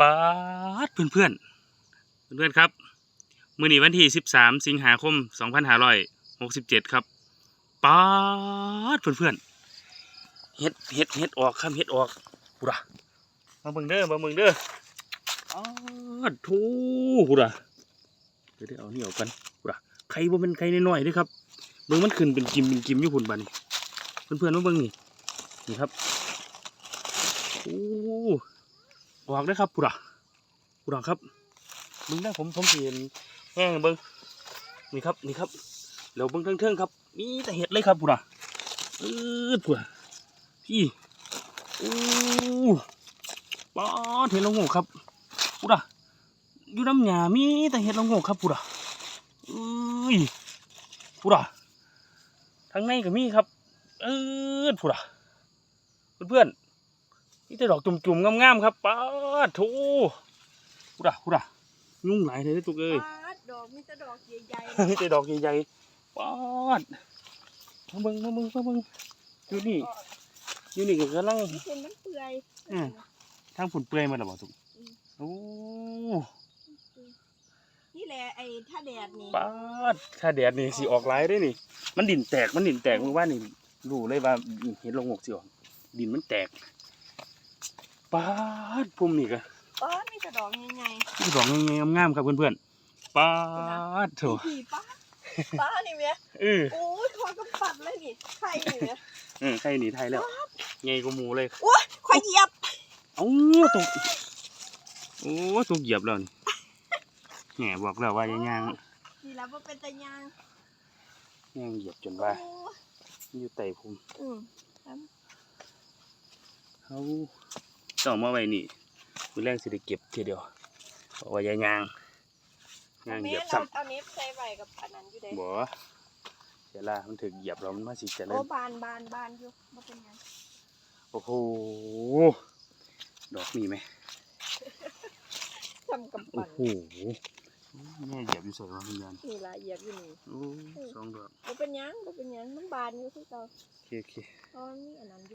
ปาดเพื่อนเพื่อนเพื่อนครับ มื้อนี้วันที่13สิงหาคม2567ครับปาดเพื่อนเพื่อนเฮ็ดเฮ็ดเฮ็ดออกครับเฮ็ดออกพูดะมาเบิ่งเด้อมาเบิ่งเด้อปาดทูพูดะเดี๋ยวได้เอานี่ออกกันพูดะไข่บ่เป็นไข่น้อยๆด้อครับเบิ่งมันขึ้นเป็นกิมเป็นกิมอยู่พุ่นบัดนี้เพื่อนมาเบิ่งนี่นี่ครับโอ้ ออกได้ครับพูดะพูดะครับเบิ่งได้ผมผมเห็นแห้งเบิ่งนี่ครับนี่ครับแล้วเบิ่งเทิงๆครับ มีแต่เห็ดเลยครับพูดะอืดพูดะพี่โอ้ปาเห็ดละโงกครับพูดะอยู่น้ำหยามีแต่เห็ดละโงกครับพูดะเอ้ยพูดะทางในก็มีครับ เออพูดะเพื่อนๆ นี่แต่ดอกจุ่มๆงามๆครับปาดโถพูดะพูดะยุ่งหลายเลยเด้อตุกเอ้ยปาดดอกมีแต่ดอกใหญ่นี่แต่ดอกใหญ่ๆปาดมาเบิ่งมาเบิ่งมาเบิ่งอยู่นี่อยู่นี่ก็กำลังๆนี่เป็นมันเปื่อยอืมทางฝุ่นเปื่อยมาแล้วบ่ตุกอืมโอ้นี่แหละไอ้ท่าแดดนี่ปาดถ้าแดดนี่สิออกหลายเด้อนี่ มันดินแตกมันดินแตกเมื่อวานนี่รู้เลยว่าเห็นลงหกสิออกดินมันแตก ปาดพุ่มนี่ก็ปาดมีแต่ดอกใหญ่มีดอกงามๆครับเพื่อนๆปาดๆโถผีปาดปาดนี่แม่เออโอ้ยคอกำปัดเลยนี่ไข่นี่แม่เออใครหนีไทยแล้วไงก็หมูเลยโอ้ยข่อยเหยียบเอ้าตกโอ้ตกเหยียบแล้วนี่แหมบอกแล้วว่าอย่าย่างนี่แล้วบ่เป็นตะยางย่างเหยียบจนโอ้ว่าอยู่ไต่ภูมิอืม เขา ต้องมาไว้นี่มือแรกสิได้เก็บทีเดียวบอกว่าอย่าย่างย่างเหแม่ยียบเราซ้เอาเน็บใส่ไว้กับอันนั้นอยู่เด้ำบ่เสียละมันถึงเหยียบเรามันมาสิเจะเลโอ้ยบานบานบานอยู่บ่เป็นหยังโอ้โหดอกนี่ไหมทำกำโอ้ปั่นโหแม่เหยียบอยู่ใส่ว่าวิญญาณนี่ล่ะเหยียบอยู่นี่โอ้สองดอกบ่เป็นหยังบ่เป็นหยังมันบานอยู่คือเก่าโอเคโอเคเพราะมันมีอันนั้นอยู่